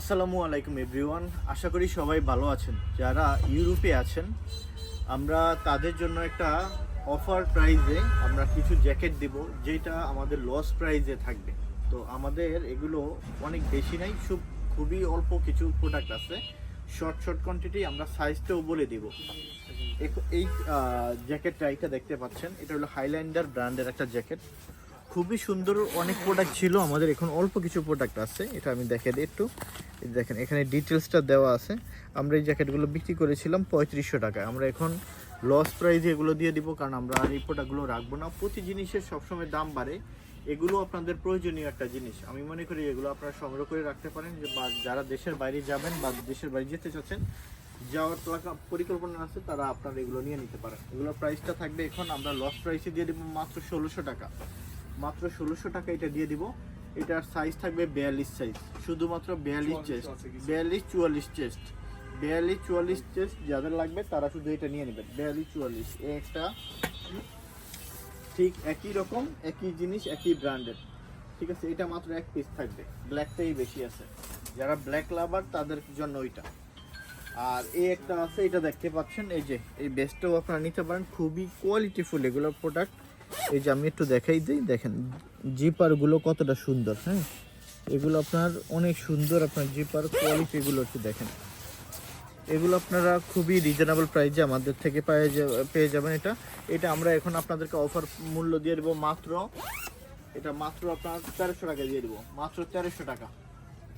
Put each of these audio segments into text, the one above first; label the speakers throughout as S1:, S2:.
S1: আসসালামু আলাইকুম এভরিওয়ান আশা করি সবাই ভালো আছেন। যারা ইউরোপে আছেন, আমরা তাদের জন্য একটা অফার প্রাইজে আমরা কিছু জ্যাকেট দেব, যেটা আমাদের লস প্রাইজে থাকবে। তো আমাদের এগুলো অনেক বেশি নাই, খুব, খুবই অল্প কিছু প্রোডাক্ট আছে। শর্ট শর্ট কোয়ান্টিটি আমরা সাইজটাও বলে দিব। এই জ্যাকেটটা এটা দেখতে পাচ্ছেন, এটা হলো হাইল্যান্ডার ব্র্যান্ডের একটা জ্যাকেট খুবই সুন্দর অনেক প্রোডাক্ট ছিল আমাদের, এখন অল্প কিছু প্রোডাক্ট আছে, এটা আমি দেখে দিই একটু। দেখেন, এখানে ডিটেলসটা দেওয়া আছে। আমরা এই জ্যাকেটগুলো বিক্রি করেছিলাম পঁয়ত্রিশশো টাকায়। আমরা এখন লস প্রাইজে এগুলো দিয়ে দিব, কারণ আমরা আর এই প্রোডাক্টগুলো রাখব না। প্রতি জিনিসের সবসময় দাম বাড়ে। এগুলো আপনাদের প্রয়োজনীয় একটা জিনিস। আমি মনে করি এগুলো আপনারা সংগ্রহ করে রাখতে পারেন। যে বা যারা দেশের বাইরে যাবেন বা দেশের বাইরে যেতে চাচ্ছেন, যাওয়ার পরিকল্পনা আছে, তারা আপনারা এগুলো নিয়ে নিতে পারেন। এগুলোর প্রাইসটা থাকবে এখন আমরা লস প্রাইসে দিয়ে দেবো মাত্র ষোলোশো টাকা। মাত্র ষোলোশো টাকা এটা দিয়ে দিব। এটার সাইজ থাকবে বিয়াল্লিশ সাইজ শুধুমাত্র বিয়াল্লিশ চেস্ট বিয়াল্লিশ চুয়াল্লিশ চেস্ট বিয়াল্লিশ চুয়াল্লিশ চেস্ট যাদের লাগবে তারা শুধু এটা নিয়ে নেবেন। বিয়াল্লিশ চুয়াল্লিশ। এ একটা ঠিক একই রকম একই জিনিস একই ব্র্যান্ডের ঠিক আছে এটা মাত্র এক পিস থাকবে। ব্ল্যাকটাই বেশি আছে। যারা ব্ল্যাক লাভার তাদের জন্য ওইটা। আর এই একটা আছে এটা দেখতে পাচ্ছেন এই যে এই বেস্টটাও আপনারা নিতে পারেন। খুবই কোয়ালিটিফুল এগুলো প্রোডাক্ট এই যে আমি একটু দেখাই দিই, দেখেন জিপারগুলো কতটা সুন্দর হ্যাঁ? এগুলো আপনার অনেক সুন্দর আপনার জিপার কোয়ালিটি এগুলো একটু দেখেন। এগুলো আপনারা খুবই রিজনেবল প্রাইসে আমাদের থেকে পেয়ে পেয়ে যাবেন এটা। এটা আমরা এখন আপনাদেরকে অফার মূল্য দিয়ে দেবো মাত্র, এটা মাত্র আপনার তেরোশো টাকা দিয়ে দেবো, মাত্র তেরোশো টাকা।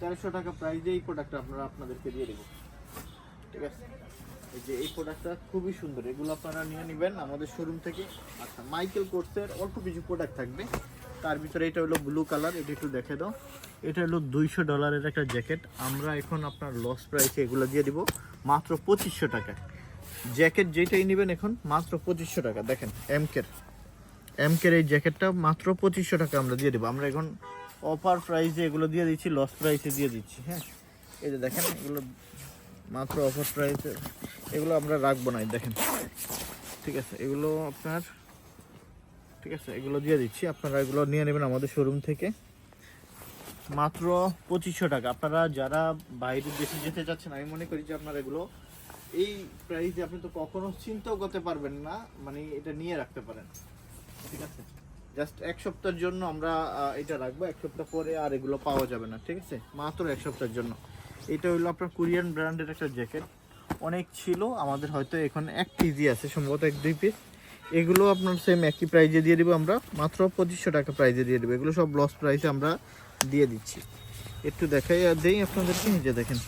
S1: তেরোশো টাকা প্রাইসে এই প্রোডাক্টটা আপনারা আপনাদেরকে দিয়ে দেবো। ঠিক আছে? এই যে এই প্রোডাক্টটা খুবই সুন্দর। এগুলো আপনারা নিয়ে নেবেন আমাদের শোরুম থেকে। আচ্ছা মাইকেল কোর্সের অল্প কিছু প্রোডাক্ট থাকবে। তার ভিতরে এটা হলো ব্লু কালার এটা একটু দেখে দাও। এটা হলো দুইশো ডলারের একটা জ্যাকেট আমরা এখন আপনার লস প্রাইসে এগুলো দিয়ে দিব মাত্র পঁচিশশো টাকায় জ্যাকেট যেটাই নেবেন এখন, মাত্র পঁচিশশো টাকা। দেখেন এমকের এমকের এই জ্যাকেটটা মাত্র পঁচিশশো টাকা আমরা দিয়ে দেবো। আমরা এখন অফার প্রাইসে এগুলো দিয়ে দিচ্ছি লস প্রাইসে দিয়ে দিচ্ছি হ্যাঁ? এই যে দেখেন, এগুলো মাত্র অফার প্রাইসে এগুলো আমরা রাখব না দেখেন। ঠিক আছে, এগুলো আপনার, ঠিক আছে, এগুলো দিয়ে দিচ্ছি। আপনারা এগুলো নিয়ে নেবেন আমাদের শোরুম থেকে। মাত্র পঁচিশশো টাকা। আপনারা যারা বাইরের দেশে যেতে চাচ্ছেন আমি মনে করি যে আপনারা এগুলো এই প্রাইসে আপনি তো কখনো চিন্তাও করতে পারবেন না মানে এটা নিয়ে রাখতে পারেন। ঠিক আছে? জাস্ট এক সপ্তাহের জন্য আমরা এটা রাখব। এক সপ্তাহ পরে আর এগুলো পাওয়া যাবে না। ঠিক আছে? মাত্র এক সপ্তাহের জন্য। এটা হলো আপনার কোরিয়ান ব্র্যান্ডের একটা জ্যাকেট। অনেক ছিল, আমাদের হয়তো এখন এক কেজি আছে, সম্ভবত এক দুই পিস এগুলো আপনার সেম একই প্রাইজে দিয়ে দেবো আমরা, মাত্র পঁচিশশো টাকা প্রাইজে দিয়ে দেবো। এগুলো সব লস প্রাইসে আমরা দিয়ে দিচ্ছি। একটু দেখাই আর দেই আপনাদেরকে নিজে দেখেন।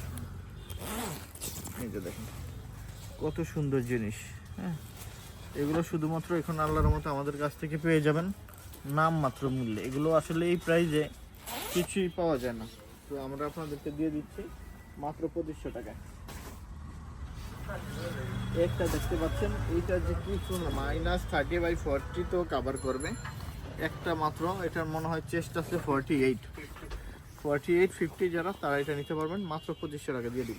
S1: নিজে দেখেন, কত সুন্দর জিনিস হ্যাঁ? এগুলো শুধুমাত্র এখন আল্লাহর মতো আমাদের কাছ থেকে পেয়ে যাবেন, নাম মাত্র মূল্যে। এগুলো আসলে এই প্রাইজে কিছুই পাওয়া যায় না। তো আমরা আপনাদেরকে দিয়ে দিচ্ছি মাত্র পঁচিশশো টাকায়। একটা দেখতে পাচ্ছেন, এইটা যে কি সুন্দর মাইনাস থার্টি বাই ফর্টি তো কাভার করবে। একটা মাত্র, এটার মনে হয় চেস্ট আছে forty eight forty eight fifty যারা, তারা এটা নিতে পারবেন, মাত্র পঁচিশশো টাকা দিয়ে দিব।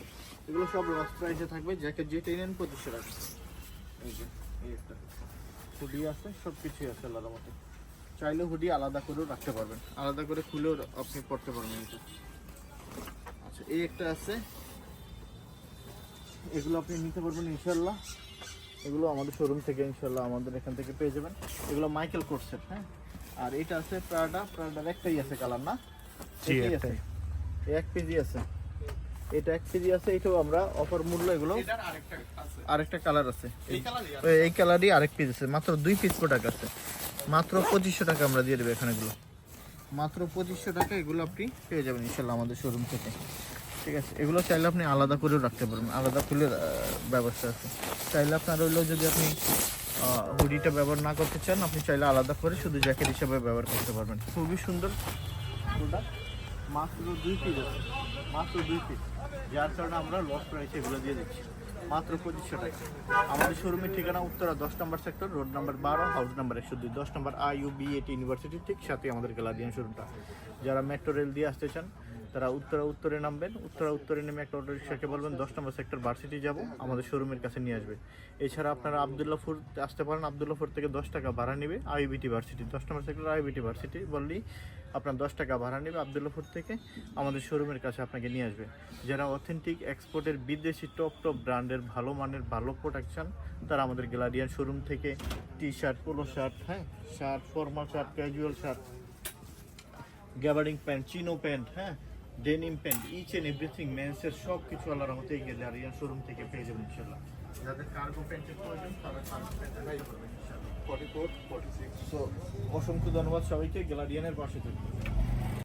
S1: এগুলো সব লস প্রাইসে থাকবে জ্যাকেট যেটাই নেন পঁচিশশো টাকা। হুডি আছে সব কিছুই আছে আলাদা মতো। চাইলে হুডি আলাদা করেও রাখতে পারবেন। আলাদা করে খুলেও আপনি পড়তে পারবেন এটা। আচ্ছা এই একটা আছে। এগুলো আপনি নিতে পারবেন ইনশাল্লাহ এগুলো আমাদের শোরুম থেকে ইনশাল্লাহ আমাদের এখান থেকে পেয়ে যাবেন। এগুলো মাইকেল কোর্সের হ্যাঁ? আর এটা আছে প্রাডা প্রাডার একটাই আছে কালার না? আছে। এক কেজি আছে। এটা এক কেজি আছে এটাও আমরা অফার মূল্য এগুলো আরেকটা কালার আছে। এই- এই কালারই আরেক পিস আছে। মাত্র দুই পিস প্রোডাক্ট আছে। মাত্র পঁচিশশো টাকা আমরা দিয়ে দেবো এখানে এগুলো। মাত্র পঁচিশশো টাকা এগুলো আপনি পেয়ে যাবেন ইনশাল্লাহ আমাদের শোরুম থেকে। ঠিক আছে, এগুলো চাইলে আপনি আলাদা করেও রাখতে পারবেন, আলাদা ফুলের ব্যবস্থা আছে। চাইলে আপনার হইলেও যদি আপনি হুডিটা ব্যবহার না করতে চান, আপনি চাইলে আলাদা করে শুধু জ্যাকেট হিসাবে ব্যবহার করতে পারবেন। খুবই সুন্দর মাত্র দুই পিস আছে, মাত্র দুই পিস যার কারণে আমরা লস প্রাইসে এগুলো দিয়ে দিচ্ছি, মাত্র পঁচিশশো টাকা। আমাদের শোরুমের ঠিকানা উত্তরা দশ নম্বর সেক্টর রোড নাম্বার বারো হাউস নাম্বার একশো দুই দশ নম্বর I U B A T university ঠিক সাথে আমাদের গ্যালারিয়ান শোরুমটা যারা মেট্রো রেল দিয়ে আসতে চান তারা উত্তরা উত্তরে নামবেন। উত্তরা উত্তরে নেমে একটা অটো রিক্সাকে বলবেন, দশ নম্বর সেক্টর ভার্সিটি যাব, আমাদের শোরুমের কাছে নিয়ে আসবে। এছাড়া আপনারা আবদুল্লাপুর আসতে পারেন আবদুল্লাপুর থেকে দশ টাকা ভাড়া নেবে আইবিটি ভার্সিটি দশ নম্বর সেক্টর আইবিটি ভার্সিটি বললেই আপনার দশ টাকা ভাড়া নেবে আবদুল্লাপুর থেকে, আমাদের শোরুমের কাছে আপনাকে নিয়ে আসবে। যারা অথেন্টিক এক্সপোর্টের বিদেশি টপ টপ ব্র্যান্ডের ভালো মানের, ভালো প্রোডাকশন তারা আমাদের গ্যালারিয়ান শোরুম থেকে টি শার্ট পোলো শার্ট হ্যাঁ shirt formal shirt casual shirt gabardine pant chino pant হ্যাঁ denim pant each and everything মেন্সের সব কিছু আল্লাহর মতো এই গ্যালারিয়ান শোরুম থেকে পেয়ে যাবেন ইনশাল্লাহ যাদের কার্গো প্যান্টের প্রয়োজন তারা কার্গো প্যান্টের পেয়ে করবেন ইনশাল্লাহ
S2: forty four forty six
S1: so অসংখ্য ধন্যবাদ সবাইকে গ্যালারিয়ানের পাশে থাকবে